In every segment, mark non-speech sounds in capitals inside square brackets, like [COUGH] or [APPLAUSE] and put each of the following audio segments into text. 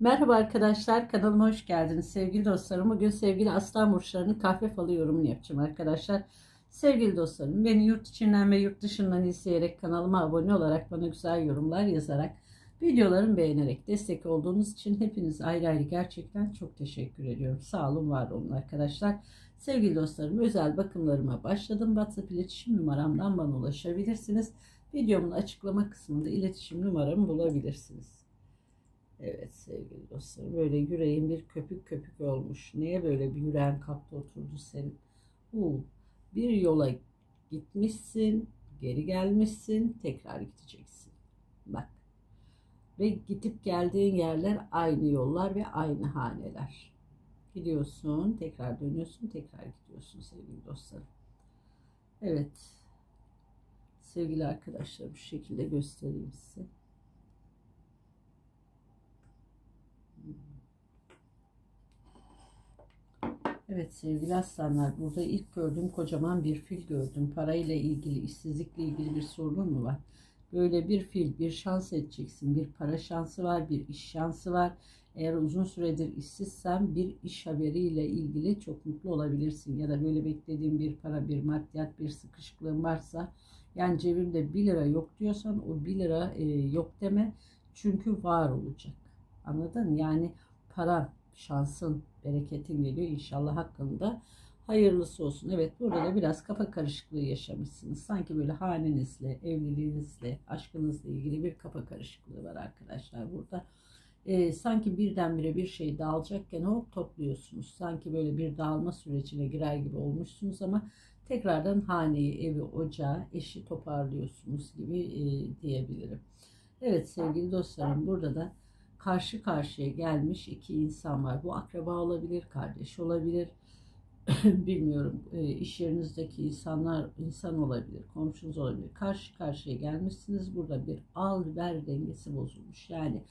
Merhaba arkadaşlar, kanalıma hoş geldiniz sevgili dostlarım. Bugün sevgili Aslan Burçları'nın kahve falı yorumunu yapacağım arkadaşlar. Sevgili dostlarım, beni yurt içinden ve yurt dışından izleyerek kanalıma abone olarak bana güzel yorumlar yazarak, videolarımı beğenerek destek olduğunuz için hepiniz ayrı ayrı gerçekten çok teşekkür ediyorum. Sağ olun, var olun arkadaşlar. Sevgili dostlarım, özel bakımlarıma başladım. WhatsApp iletişim numaramdan bana ulaşabilirsiniz. Videomun açıklama kısmında iletişim numaramı bulabilirsiniz. Evet sevgili dostlarım böyle yüreğin bir köpük köpük olmuş. Niye böyle bir yüreğin kapta oturdu senin? Uu, bir yola gitmişsin, geri gelmişsin, tekrar gideceksin. Bak. Ve gidip geldiğin yerler aynı yollar ve aynı haneler. Gidiyorsun, tekrar dönüyorsun, tekrar gidiyorsun sevgili dostlarım. Evet. Sevgili arkadaşlar bu şekilde göstereyim size. Evet sevgili aslanlar burada ilk gördüğüm kocaman bir fil gördüm. Parayla ilgili, işsizlikle ilgili bir sorun mu var? Böyle bir fil, bir şans edeceksin. Bir para şansı var, bir iş şansı var. Eğer uzun süredir işsizsen bir iş haberiyle ilgili çok mutlu olabilirsin. Ya da böyle beklediğin bir para, bir maddiyat, bir sıkışıklığın varsa yani cebimde 1 lira yok diyorsan o 1 lira e, yok deme. Çünkü var olacak. Anladın? Yani paran, şansın, bereketin geliyor. İnşallah hakkında hayırlısı olsun. Evet burada da biraz kafa karışıklığı yaşamışsınız. Sanki böyle hanenizle, evliliğinizle, aşkınızla ilgili bir kafa karışıklığı var arkadaşlar burada. Ee, sanki birdenbire bir şey dağılacakken hop topluyorsunuz. Sanki böyle bir dağılma sürecine girer gibi olmuşsunuz ama tekrardan haneyi, evi, ocağı, eşi toparlıyorsunuz gibi e, diyebilirim. Evet sevgili dostlarım burada da karşı karşıya gelmiş iki insan var. Bu akraba olabilir, kardeş olabilir. [CLEARS THROAT] Bilmiyorum. E, iş yerinizdeki insanlar insan olabilir, komşunuz olabilir. Karşı karşıya gelmişsiniz. Burada bir al ver dengesi bozulmuş. Yani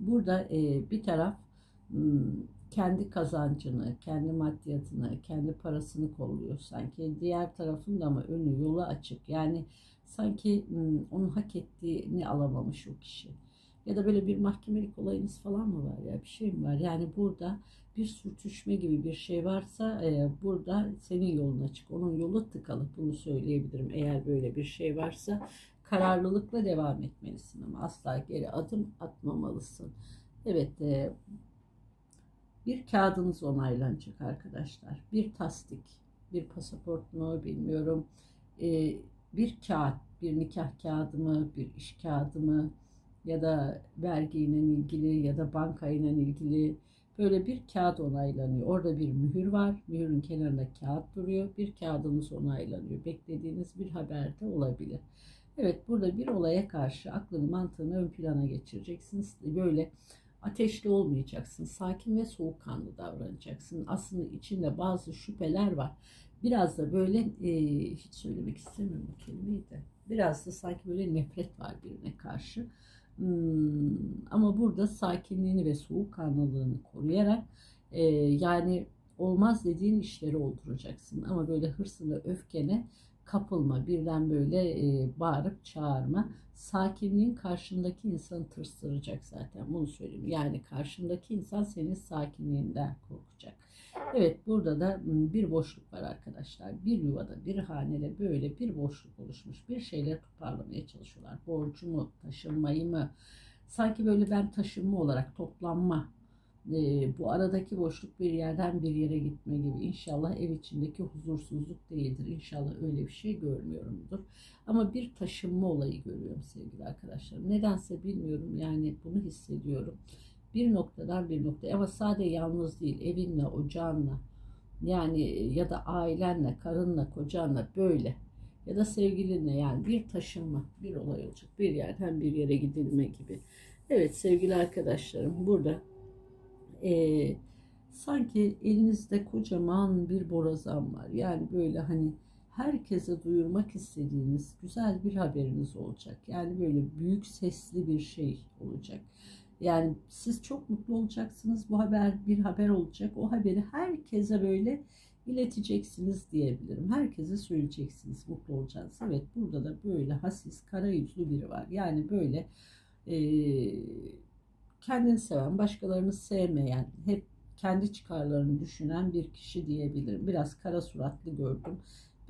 burada e, bir taraf hmm, kendi kazancını, kendi maddiyatını, kendi parasını kolluyor sanki. Diğer tarafın da ama önü yolu açık. Yani sanki hmm, onun hak ettiğini alamamış o kişi. Ya da böyle bir mahkemelik olayınız falan mı var ya bir şey mi var? Yani burada bir sürtüşme gibi bir şey varsa e, burada senin yolun açık. Onun yolu tıkalı. Bunu söyleyebilirim. Eğer böyle bir şey varsa kararlılıkla devam etmelisin ama asla geri adım atmamalısın. Evet e, bir kağıdınız onaylanacak arkadaşlar. Bir tasdik, bir pasaport mu bilmiyorum. E, bir kağıt, bir nikah kağıdı mı, bir iş kağıdı mı? Ya da vergiyle ilgili ya da bankayla ilgili böyle bir kağıt onaylanıyor. Orada bir mühür var. Mühürün kenarında kağıt duruyor. Bir kağıdınız onaylanıyor. Beklediğiniz bir haber de olabilir. Evet burada bir olaya karşı aklını mantığını ön plana geçireceksiniz. Böyle ateşli olmayacaksın. Sakin ve soğukkanlı davranacaksın. Aslında içinde bazı şüpheler var. Biraz da böyle e, hiç söylemek istemiyorum bu kelimeyi de. Biraz da sanki böyle nefret var birine karşı. Hmm, ama burada sakinliğini ve soğukkanlılığını koruyarak e, yani olmaz dediğin işleri olduracaksın. Ama böyle hırsına, öfkene kapılma. Birden böyle e, bağırıp çağırma. Sakinliğin karşındaki insanı tırstıracak zaten. Bunu söyleyeyim. Yani karşındaki insan senin sakinliğinden korkacak. Evet burada da bir boşluk var arkadaşlar. Bir yuvada bir hanede böyle bir boşluk oluşmuş. Bir şeyler toparlamaya çalışıyorlar. Borcu mu, taşınmayı mı? Sanki böyle ben taşınma olarak toplanma e, bu aradaki boşluk bir yerden bir yere gitme gibi. İnşallah ev içindeki huzursuzluk değildir. İnşallah öyle bir şey görmüyorumdur. Ama bir taşınma olayı görüyorum sevgili arkadaşlar. Nedense bilmiyorum yani bunu hissediyorum bir noktadan bir noktaya ama sadece yalnız değil evinle ocağınla yani ya da ailenle karınla kocanla böyle ya da sevgilinle yani bir taşınma bir olay olacak bir yerden bir yere gidilme gibi. Evet sevgili arkadaşlarım burada e, sanki elinizde kocaman bir borazan var yani böyle hani herkese duyurmak istediğiniz güzel bir haberiniz olacak. Yani böyle büyük sesli bir şey olacak. Yani siz çok mutlu olacaksınız. Bu haber bir haber olacak. O haberi herkese böyle ileteceksiniz diyebilirim. Herkese söyleyeceksiniz mutlu olacağınız. Evet burada da böyle hassiz, kara yüzlü biri var. Yani böyle e, kendini seven, başkalarını sevmeyen, hep kendi çıkarlarını düşünen bir kişi diyebilirim. Biraz kara suratlı gördüm.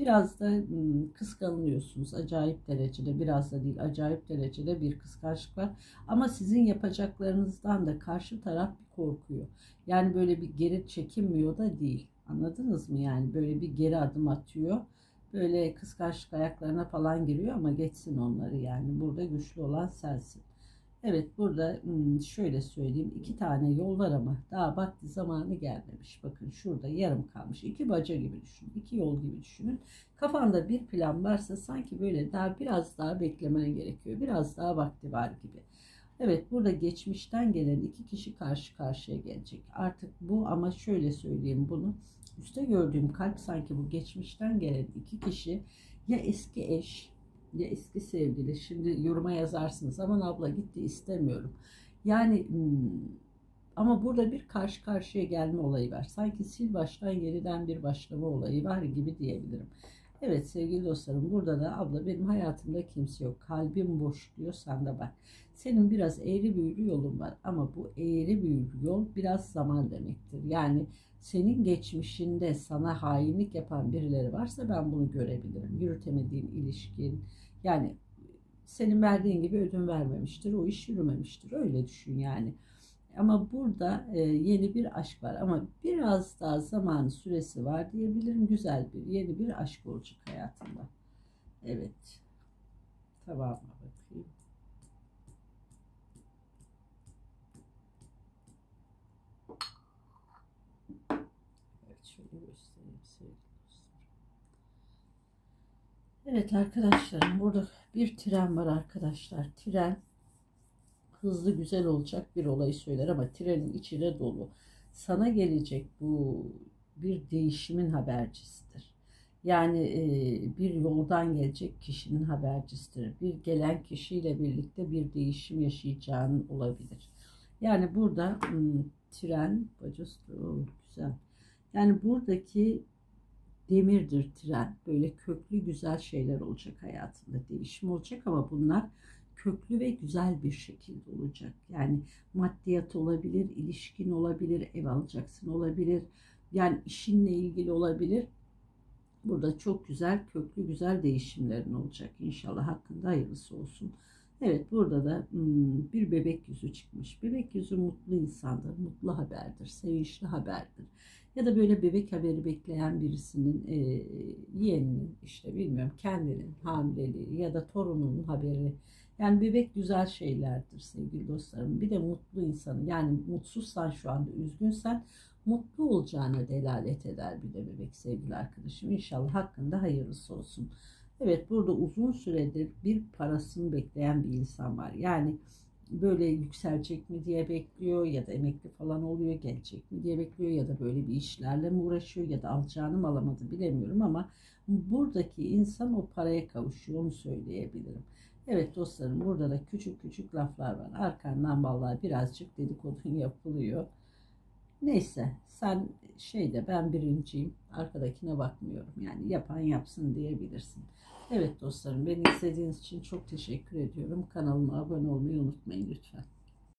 Biraz da hmm, kıskanılıyorsunuz acayip derecede, biraz da değil acayip derecede bir kıskançlık var. Ama sizin yapacaklarınızdan da karşı taraf bir korkuyor. Yani böyle bir geri çekinmiyor da değil. Anladınız mı? Yani böyle bir geri adım atıyor. Böyle kıskançlık ayaklarına falan giriyor ama geçsin onları yani. Burada güçlü olan sensin. Evet burada hmm, şöyle söyleyeyim iki tane yol var ama daha vakti zamanı gelmemiş. Bakın şurada yarım kalmış. iki baca gibi düşünün. iki yol gibi düşünün. Kafanda bir plan varsa sanki böyle daha biraz daha beklemen gerekiyor. Biraz daha vakti var gibi. Evet burada geçmişten gelen iki kişi karşı karşıya gelecek. Artık bu ama şöyle söyleyeyim bunu. Üste gördüğüm kalp sanki bu geçmişten gelen iki kişi ya eski eş ya eski sevgili. Şimdi yoruma yazarsınız. Aman abla gitti istemiyorum. Yani hmm, ama burada bir karşı karşıya gelme olayı var. Sanki sil baştan yeniden bir başlama olayı var gibi diyebilirim. Evet sevgili dostlarım burada da abla benim hayatımda kimse yok. Kalbim boş diyor sen de bak. Senin biraz eğri büğrü yolun var ama bu eğri büğrü yol biraz zaman demektir. Yani senin geçmişinde sana hainlik yapan birileri varsa ben bunu görebilirim. Yürütemediğin ilişkin yani senin verdiğin gibi ödün vermemiştir. O iş yürümemiştir. Öyle düşün yani. Ama burada e, yeni bir aşk var ama biraz daha zamanı süresi var diyebilirim. Güzel bir yeni bir aşk olacak hayatında. Evet. Tamam bakayım. Evet şöyle arkadaşlarım burada bir tren var arkadaşlar. Tren hızlı güzel olacak bir olayı söyler ama trenin içine dolu. Sana gelecek bu bir değişimin habercisidir. Yani e, bir yoldan gelecek kişinin habercisidir. Bir gelen kişiyle birlikte bir değişim yaşayacağın olabilir. Yani burada hmm, tren, bacası oh, güzel. Yani buradaki demirdir tren. Böyle köklü güzel şeyler olacak hayatında. Değişim olacak ama bunlar köklü ve güzel bir şekilde olacak. Yani maddiyat olabilir, ilişkin olabilir, ev alacaksın olabilir. Yani işinle ilgili olabilir. Burada çok güzel, köklü güzel değişimlerin olacak. İnşallah hakkında hayırlısı olsun. Evet burada da hmm, bir bebek yüzü çıkmış. Bebek yüzü mutlu insandır, mutlu haberdir, sevinçli haberdir. Ya da böyle bebek haberi bekleyen birisinin e, yeğeninin işte bilmiyorum kendinin hamileliği ya da torununun haberi yani bebek güzel şeylerdir sevgili dostlarım. Bir de mutlu insanı yani mutsuzsan şu anda üzgünsen mutlu olacağına delalet eder bir de bebek sevgili arkadaşım. İnşallah hakkında hayırlısı olsun. Evet burada uzun süredir bir parasını bekleyen bir insan var. Yani böyle yükselecek mi diye bekliyor ya da emekli falan oluyor gelecek mi diye bekliyor ya da böyle bir işlerle mi uğraşıyor ya da alacağını mı alamadı bilemiyorum ama buradaki insan o paraya kavuşuyor onu söyleyebilirim. Evet dostlarım burada da küçük küçük laflar var. Arkandan vallahi birazcık dedikodun [LAUGHS] yapılıyor. Neyse sen şeyde ben birinciyim. Arkadakine bakmıyorum. Yani yapan yapsın diyebilirsin. Evet dostlarım beni izlediğiniz için çok teşekkür ediyorum. Kanalıma abone olmayı unutmayın lütfen.